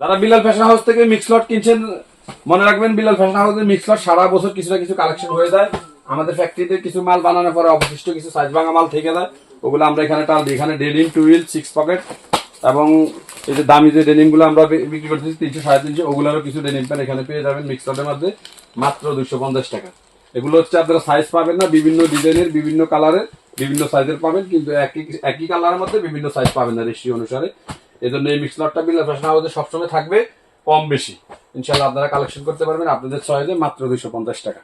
যারা Bilal fashion house থেকে mix lot কিনছেন, মনে রাখবেন বিলাল ফ্যাশন হাউসের মিক্স লট সারা বছর কিছু না কিছু কালেকশন হয়ে যায়। আমাদের ফ্যাক্টরিতে কিছু মাল বানানোর পরে অবশিষ্ট কিছু সাইজ ভাঙা মাল থেকে যায়। ওগুলো আমরা এখানে টাল দিই। এখানে ডেনিম টুইল সিক্স পকেট এবং এই যে দামি যে ডেনিমগুলো আমরা বিক্রি করতেছি, তিনশো, সাড়ে তিনশো, ওগুলোরও কিছু ডেনিম প্যান্ট এখানে পেয়ে যাবেন মিক্স লটের মধ্যে। মাত্র দুশো পঞ্চাশ টাকা। এগুলো হচ্ছে আপনারা সাইজ পাবেন না, বিভিন্ন ডিজাইনের বিভিন্ন কালারের বিভিন্ন সাইজের পাবেন, কিন্তু একই একই কালারের মধ্যে বিভিন্ন সাইজ পাবেন না রেশি অনুসারে। এই জন্য এই মিক্স লটটা বিলাল ফ্যাশন হাউসে সবসময় থাকবে কম বেশি। ইনশাল্লাহ আপনারা কালেকশন করতে পারবেন আপনাদের চয়েসে মাত্র দুইশো পঞ্চাশ টাকা।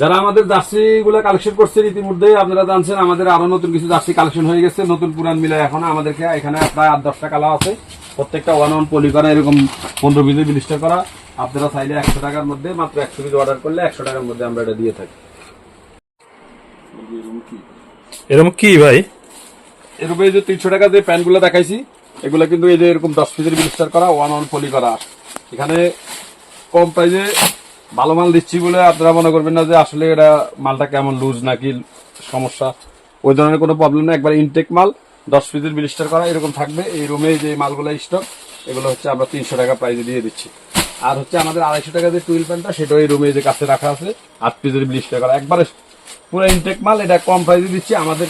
যারা আমাদের জার্সি গুলো কালেকশন করছেন ইতিমধ্যে আপনারা জানছেন আমাদের আরও নতুন কিছু জার্সি কালেকশন হয়ে গেছে নতুন পুরান মিলে এখন আমাদেরকে এখানে প্রায় আট দশটা কালার আছে। প্রত্যেকটা ওয়ান ওয়ান পলি করা এরকম পনেরো পিসে বিলিস্টার করা। আপনারা চাইলে একশো টাকার মধ্যে মাত্র একশো পিস অর্ডার করলে একশো টাকার মধ্যে আমরা এটা দিয়ে থাকি। এরকম কি ভাই? এরকম এই যে তিনশো টাকা যে প্যান্টগুলো দেখাইছি এগুলো কিন্তু এই যে এরকম দশ পিসের বিলিস্টার করা ওয়ান ওয়ান পলি করা। এখানে কম প্রাইজে ভালো মাল দিচ্ছি বলে আপনারা মনে করবেন না যে আসলে এটা মালটা কেমন লুজ নাকি সমস্যা। ওই ধরনের কোনো প্রবলেম না একবার ইনটেক মাল, দশ পিসের বিলিস্টার করা, এরকম থাকবে। এই রুমে যে মালগুলো স্টক এগুলো হচ্ছে আমরা তিনশো টাকা প্রাইজে দিয়ে দিচ্ছি। আর হচ্ছে আমাদের আড়াইশো টাকা যে টুইল প্যান্টটা সেটাও এই রুমে যে কাছে রাখা আছে, আট পিসের বিলিস্টার করা। একবারে পুরো ইনটেক মাল, এটা কম প্রাইজে দিচ্ছি। আমাদের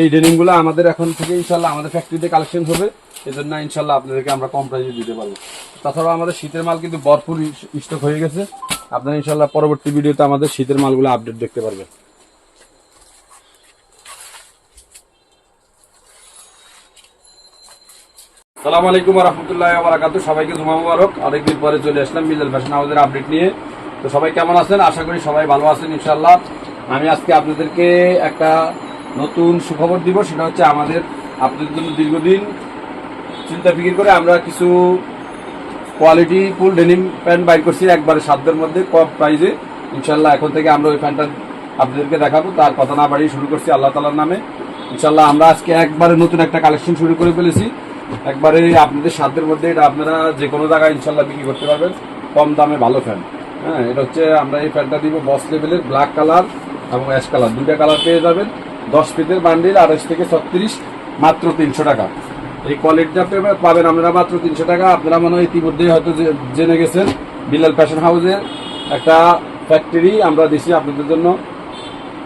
এই ডেনিমগুলো আমাদের এখন থেকে ইনশাল্লাহ আমাদের ফ্যাক্টরিতে কালেকশন হবে। এজন্য ইনশাল্লাহ আপনাদেরকে আমরা কম প্রাইসে দিতে পারব। তাছাড়াও আমাদের শীতের মাল কিন্তু ভরপুর স্টক হয়ে গেছে। আপনারা ইনশাল্লাহ পরবর্তী ভিডিওতে আমাদের শীতের মালগুলো আপডেট দেখতে পারবেন। সালাম আলাইকুম রহমতুল্লাহ বারাকাতু সবাইকে জুমা মুবারক। অনেকদিন পরে চলে আসলাম মিজাল ফ্যাশন আমাদের আপডেট নিয়ে। তো সবাই কেমন আছেন? আশা করি সবাই ভালো আছেন ইনশাল্লাহ আমি আজকে আপনাদেরকে একটা নতুন সুখবর দিব, সেটা হচ্ছে আমাদের, আপনাদের জন্য দীর্ঘদিন চিন্তা ফিকির করে আমরা কিছু কোয়ালিটি ফুল ডেনিম প্যান্ট বাইর করছি একবারে সাধ্যের মধ্যে, কম প্রাইজে ইনশাল্লাহ এখন থেকে আমরা ওই প্যান্টটা আপনাদেরকে দেখাবো, তার কথা না বাড়িয়ে শুরু করছি আল্লাহ তালার নামে। ইনশাল্লাহ আমরা আজকে একবারে নতুন একটা কালেকশন শুরু করে ফেলেছি। একবারে আপনাদের সাধ্যের মধ্যে এটা আপনারা যে কোনো জায়গায় ইনশাল্লাহ বিক্রি করতে পারবেন। কম দামে ভালো ফ্যান হ্যাঁ এটা হচ্ছে আমরা এই ফ্যানটা দিব বস লেভেলের ব্ল্যাক কালার এবং অ্যাশ কালার দুইটা কালার পেয়ে যাবেন। দশ পিসের বান্ডিল আড়াইশ থেকে ছত্রিশ, মাত্র তিনশো টাকা। এই কোয়ালিটিটা পাবেন আপনারা মাত্র তিনশো টাকা। আপনারা মনে হয় ইতিমধ্যেই হয়তো জেনে গেছেন বিলাল ফ্যাশন হাউসের একটা ফ্যাক্টরি আমরা দিছি আপনাদের জন্য,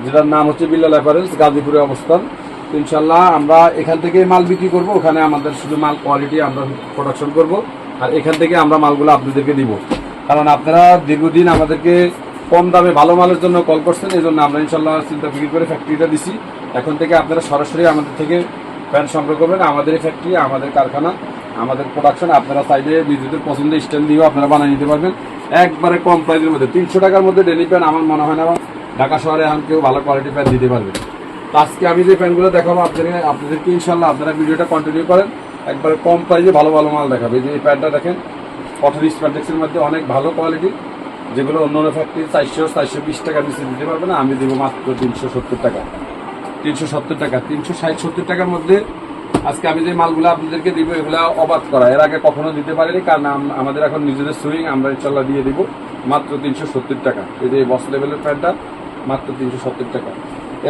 যেটার নাম হচ্ছে বিলাল অ্যাপারেলস গাজীপুরে অবস্থান। ইনশাল্লাহ আমরা এখান থেকে মাল বিক্রি করব, ওখানে আমাদের শুধু মাল কোয়ালিটি আমরা প্রোডাকশন করব, আর এখান থেকে আমরা মালগুলো আপনাদেরকে দিব। কারণ আপনারা দীর্ঘদিন আমাদেরকে কম দামে ভালো মালের জন্য কল করছেন এই জন্য আমরা ইনশাল্লাহ চিন্তা বিক্রি করে ফ্যাক্টরিটা দিছি। এখন থেকে আপনারা সরাসরি আমাদের থেকে প্যান্ট সংগ্রহ করবেন। আমাদের ফ্যাক্টরি আমাদের কারখানা, আমাদের প্রোডাকশন আপনারা চাইলে নিজেদের পছন্দের স্টাইল দিয়েও আপনারা বানিয়ে নিতে পারবেন। একবারে কম প্রাইসের মধ্যে। তিনশো টাকার মধ্যে ডেলি প্যান্ট আমার মনে হয় না ঢাকা শহরে এখন কেউ ভালো কোয়ালিটি প্যান্ট দিতে পারবে। আজকে আমি যে প্যান্টগুলো দেখাবো, আপনাদের, আপনাদেরকে ইনশাল্লাহ আপনারা ভিডিওটা কন্টিনিউ করেন। একবারে কম প্রাইসে ভালো ভালো মাল দেখাবে। যে এই প্যান্টটা দেখেন কটন স্প্যান্ডেক্সের মধ্যে অনেক ভালো কোয়ালিটি যেগুলো অন্য অন্য ফ্যাক্টরি চারশো চারশো বিশ টাকা নিচে দিতে পারবে না, আমি দেবো মাত্র তিনশো সত্তর টাকা। তিনশো সত্তর টাকা, তিনশো ষাট সত্তর টাকার মধ্যে আজকে আমি যে মালগুলো আপনাদেরকে দিব, এগুলো অবাধ করা। এর আগে কখনো দিতে পারিনি, কারণ আমাদের এখন নিজেদের সুইং আমরা ইনশাল্লাহ দিয়ে দিব মাত্র তিনশো সত্তর টাকা। এই যে বস লেভেলের প্যান্টটা মাত্র তিনশো সত্তর টাকা।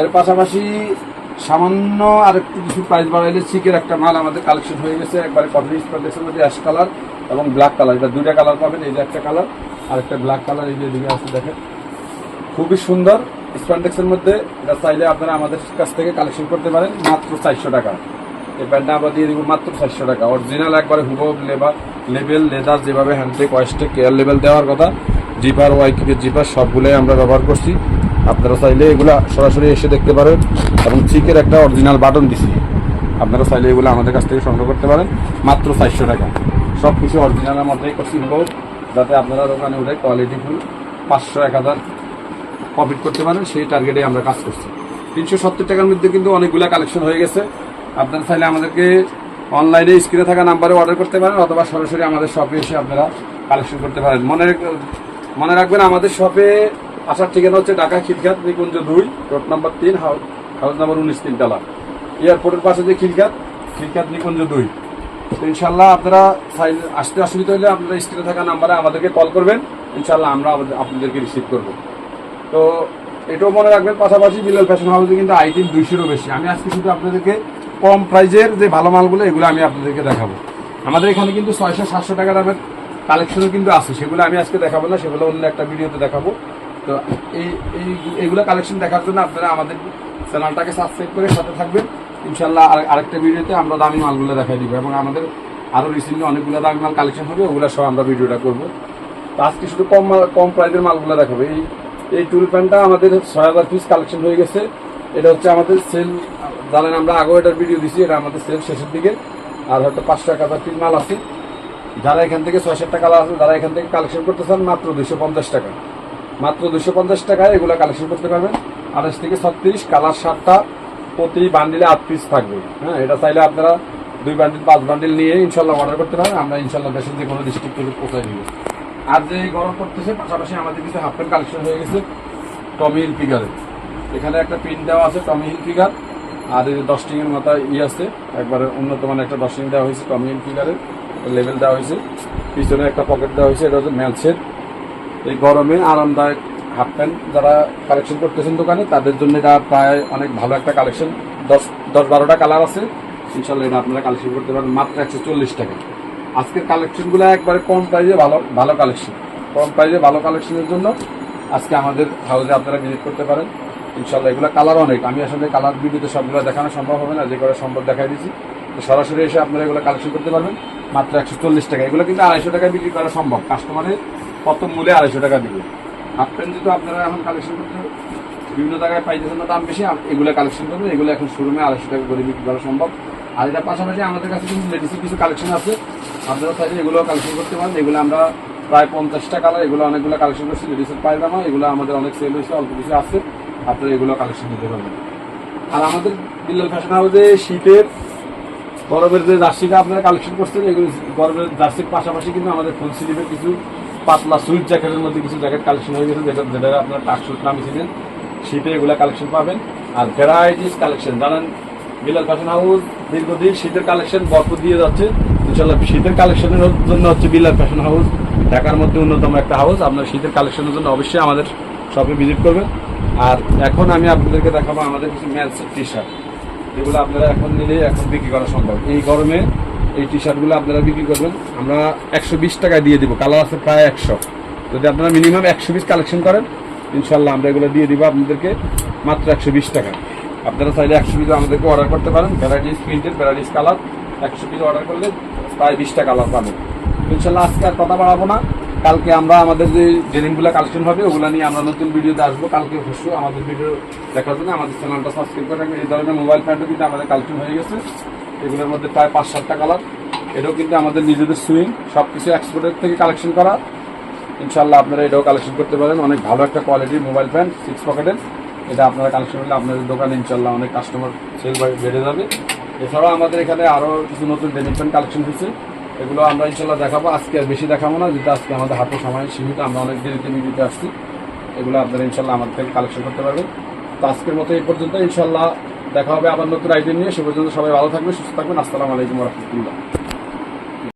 এর পাশাপাশি সামান্য আর একটু কিছু প্রাইস বাড়াইলে চিকের একটা মাল আমাদের কালেকশন হয়ে গেছে, একবারে কটন স্প্যান্ডেক্সের মধ্যে অ্যাশ কালার এবং ব্ল্যাক কালার এটা দুইটা কালার পাবেন, এই যে একটা কালার আর একটা ব্ল্যাক কালার এই যে এদিকে আছে, দেখেন। খুবই সুন্দর। স্প্যান্ডেক্সের মধ্যে এটা চাইলে আপনারা আমাদের কাছ থেকে কালেকশন করতে পারেন, মাত্র চারশো টাকা। এই প্যান্টটা আমরা দিয়ে দিব মাত্র চারশো টাকা। অরিজিনাল একবারে হুবো লেবার লেবেল লেদার যেভাবে হ্যান্ডটেক ওয়েস্টে কেয়ার লেভেল দেওয়ার কথা জিপার ওয়াইকিপের জিপার সবগুলোই আমরা ব্যবহার করছি। আপনারা চাইলে এগুলা সরাসরি এসে দেখতে পারেন এবং চিকের একটা অরিজিনাল বাটন দিছি। আপনারা চাইলে এগুলো আমাদের কাছ থেকে সংগ্রহ করতে পারেন, মাত্র চারশো টাকা। সব কিছু অরিজিনালের মধ্যেই করছি হুবো যাতে আপনারা দোকানে উঠে কোয়ালিটি ফুল পাঁচশো, এক হাজার প্রফিট করতে পারেন, সেই টার্গেটে আমরা কাজ করছি। তিনশো সত্তর টাকার মধ্যে কিন্তু অনেকগুলো কালেকশন হয়ে গেছে। আপনারা চাইলে আমাদেরকে অনলাইনে স্ক্রিনে থাকা নাম্বারে অর্ডার করতে পারেন, অথবা সরাসরি আমাদের শপে এসে আপনারা কালেকশন করতে পারেন। মনে মনে রাখবেন আমাদের শপে আসার ঠিকানা হচ্ছে ঢাকা খিলঘাট, নিকুঞ্জ দুই, রোড নাম্বার তিন হাউস হাউস নাম্বার উনিশ তিনতলা এয়ারপোর্টের পাশে যে খিলঘাট খিলঘাট, নিকুঞ্জ দুই। ইনশাল্লাহ আপনারা আসতে অসুবিধা হলে আপনারা স্ক্রিনে থাকা নাম্বারে আমাদেরকে কল করবেন। ইনশাল্লাহ আমরা আপনাদেরকে রিসিভ করব। তো এটাও মনে রাখবেন, পাশাপাশি বিলাল ফ্যাশন হাউসে কিন্তু আইটেম দুইশোরও বেশি। আমি আজকে শুধু আপনাদেরকে কম প্রাইজের যে ভালো মালগুলো, এগুলো আমি আপনাদেরকে দেখাবো। আমাদের এখানে কিন্তু ছয়শো, সাতশো টাকা দামের কালেকশনও কিন্তু আছে। সেগুলো আমি আজকে দেখাবো না, সেগুলো অন্য একটা ভিডিওতে দেখাবো। তো এই এই এইগুলো কালেকশন দেখার জন্য আপনারা আমাদের চ্যানেলটাকে সাবস্ক্রাইব করে সাথে থাকবেন। ইনশাল্লাহ আর- আরেকটা ভিডিওতে আমরা দামি মালগুলো দেখাই দিব এবং আমাদের আরও রিসেন্টলি অনেকগুলো দামি মাল কালেকশন হবে, ওগুলো সব আমরা ভিডিওটা করব। তো আজকে শুধু কম মাল- কম প্রাইসের মালগুলো দেখাবো। এই এই টুল প্যান্টটা আমাদের ছয় হাজার পিস কালেকশন হয়ে গেছে। এটা হচ্ছে আমাদের সেল জানেন আমরা আগেও এটার ভিডিও দিছি, এটা আমাদের সেল শেষের দিকে। আর হয়তো পাঁচশো এক হাজার পিস মাল আছে। যারা এখান থেকে ছয় সাতটা কালার আছে, যারা এখান থেকে কালেকশন করতে চান, মাত্র দুশো পঞ্চাশ টাকা। মাত্র দুশো পঞ্চাশ টাকায় এগুলো কালেকশন করতে পারবেন। আঠাশ থেকে ছত্রিশ কালার সাতটা প্রতি বান্ডিলে আট পিস থাকবে। হ্যাঁ এটা চাইলে আপনারা দুই বান্ডিল পাঁচ বান্ডিল নিয়ে ইনশাল্লাহ অর্ডার করতে পারেন। আমরা ইনশাল্লাহ দেশের যে কোনো ডিস্ট্রিক্ট থেকে পৌঁছাই দিব আর যে গরম করতেছে পাশাপাশি আমাদের কিছু হাফ প্যান্ট কালেকশন হয়ে গেছে টমি হিল ফিগারে এখানে একটা পিন দেওয়া আছে টমি হিল ফিগার আর এই যে দশটিং মাথায় ই আছে, একবারে উন্নত মানের একটা দশটিং দেওয়া হয়েছে টমি হিল ফিগারের লেভেল দেওয়া হয়েছে। পিছনে একটা পকেট দেওয়া হয়েছে, এটা হচ্ছে ম্যালসের এই গরমে আরামদায়ক হাফ প্যান্ট যারা কালেকশন করতেছেন দোকানে, তাদের জন্য এটা প্রায় অনেক ভালো একটা কালেকশন। দশ দশ বারোটা কালার আছে। ইনশাল্লাহ এটা আপনারা কালেকশন করতে পারেন মাত্র একশো চল্লিশ টাকা। আজকের কালেকশনগুলো একবারে কম প্রাইজে ভালো ভালো কালেকশন। কম প্রাইজে ভালো কালেকশনের জন্য আজকে আমাদের হাউসে আপনারা ভিজিট করতে পারেন। ইনশাল্লাহ এগুলো কালার অনেক। আমি আসলে কালার ভিডিওতে সবগুলো দেখানো সম্ভব হবে না, যে করে সম্ভব দেখাই দিচ্ছি সরাসরি এসে আপনারা এগুলো কালেকশন করতে পারবেন। মাত্র একশো চল্লিশ টাকা। এগুলো কিন্তু আড়াইশো টাকায় বিক্রি করা সম্ভব। কাস্টমারের প্রথম মূল্যে আড়াইশো টাকা দিবে হাফ প্যান্ট যেহেতু আপনারা এখন কালেকশন করতে বিভিন্ন জায়গায় পাইতেছেন না দাম বেশি এগুলো কালেকশন করবেন, এগুলো এখন শোরুমে আড়াইশো টাকা করে বিক্রি করা সম্ভব। আর এটা পাশাপাশি আমাদের কাছে কিন্তু লেডিসের কিছু কালেকশন আছে। আপনারা চাইলে এগুলো কালেকশন করতে পারেন। এগুলো আমরা প্রায় পঞ্চাশটা কালার এগুলো অনেকগুলো কালেকশন করছি লেডিসের পায়জামা এগুলো আমাদের অনেক সেল হয়েছে, অল্প কিছু আছে, আপনারা এগুলো কালেকশন করতে পারবেন। আর আমাদের বিল্লাল ফ্যাশন হাউসে শীতের, গরমের যে জার্সিটা আপনারা কালেকশন করছেন, এগুলো গরমের জার্সির পাশাপাশি কিন্তু আমাদের ফুল স্লিভের কিছু পাতলা সুইট জ্যাকেটের মধ্যে কিছু জ্যাকেট কালেকশন হয়ে গেছে, যেটা যেটা আপনার টাক সুট নামিয়েছিলেন শীতে এগুলো কালেকশন পাবেন। আর ভ্যারাইটিস কালেকশন জানেন বিলাল ফ্যাশন হাউস দীর্ঘদিন শীতের কালেকশন ভরপুর দিয়ে যাচ্ছে। ইনশাল্লাহ শীতের কালেকশনের জন্য হচ্ছে বিলাল ফ্যাশন হাউস ঢাকার মধ্যে অন্যতম একটা হাউস আপনার শীতের কালেকশনের জন্য অবশ্যই আমাদের শপে ভিজিট করবেন। আর এখন আমি আপনাদেরকে দেখাবো আমাদের কিছু ম্যালসের টি শার্ট যেগুলো আপনারা এখন নিলে এখন বিক্রি করা সম্ভব। এই গরমে এই টি শার্টগুলো আপনারা বিক্রি করবেন, আমরা একশো বিশ টাকায় দিয়ে দিব কালার আছে প্রায় একশো। যদি আপনারা মিনিমাম একশো পিস কালেকশন করেন ইনশাল্লাহ আমরা এগুলো দিয়ে দিব আপনাদেরকে মাত্র একশো বিশ টাকা। আপনারা চাইলে একশো পিস আমাদেরকে অর্ডার করতে পারেন ভ্যারাইটিস প্রিন্টের ভ্যারাইটিস কালার একশো পিস অর্ডার করলে প্রায় বিশটা কালার পাবেন। ইনশাল্লাহ আজকে আর কথা বাড়াবো না। কালকে আমরা আমাদের যে ডেনিমগুলো কালেকশন হবে, ওগুলো নিয়ে আমরা নতুন ভিডিওতে আসব। কালকে অবশ্যই আমাদের ভিডিও দেখার জন্য আমাদের চ্যানেলটা সাবস্ক্রাইব করে রাখবেন। এই ধরনের মোবাইল প্যান্টও কিন্তু আমাদের কালেকশন হয়ে গেছে। এগুলোর মধ্যে প্রায় পাঁচ সাতটা কালার। এটাও কিন্তু আমাদের নিজেদের সুইং সব কিছু এক্সপোর্টের থেকে কালেকশন করা। ইনশাল্লাহ আপনারা এটাও কালেকশন করতে পারেন। অনেক ভালো একটা কোয়ালিটির মোবাইল প্যান্ট সিক্স পকেটের এটা আপনারা কালেকশন করলে আপনাদের দোকানে ইনশাল্লাহ অনেক কাস্টমার সেল বেড়ে যাবে। এছাড়াও আমাদের এখানে আরও কিছু নতুন ডেনিম প্যান্ট কালেকশন হয়েছে। এগুলো আমরা ইনশাল্লাহ দেখাবো। আজকে আর বেশি দেখাবো না যেটা আজকে আমাদের হাতে সময় সীমিত। আমরা অনেক দেরিতে ভিডিওতে আসছি। এগুলো আপনারা ইনশাল্লাহ আমাদের থেকে কালেকশন করতে পারবেন। তো আজকের মতো এই পর্যন্ত। ইনশাল্লাহ দেখা হবে আবার নতুন আইডিয়া নিয়ে। সে পর্যন্ত সবাই ভালো থাকবে সুস্থ থাকবেন। আসসালামু আলাইকুম রহমতুল্লাহ।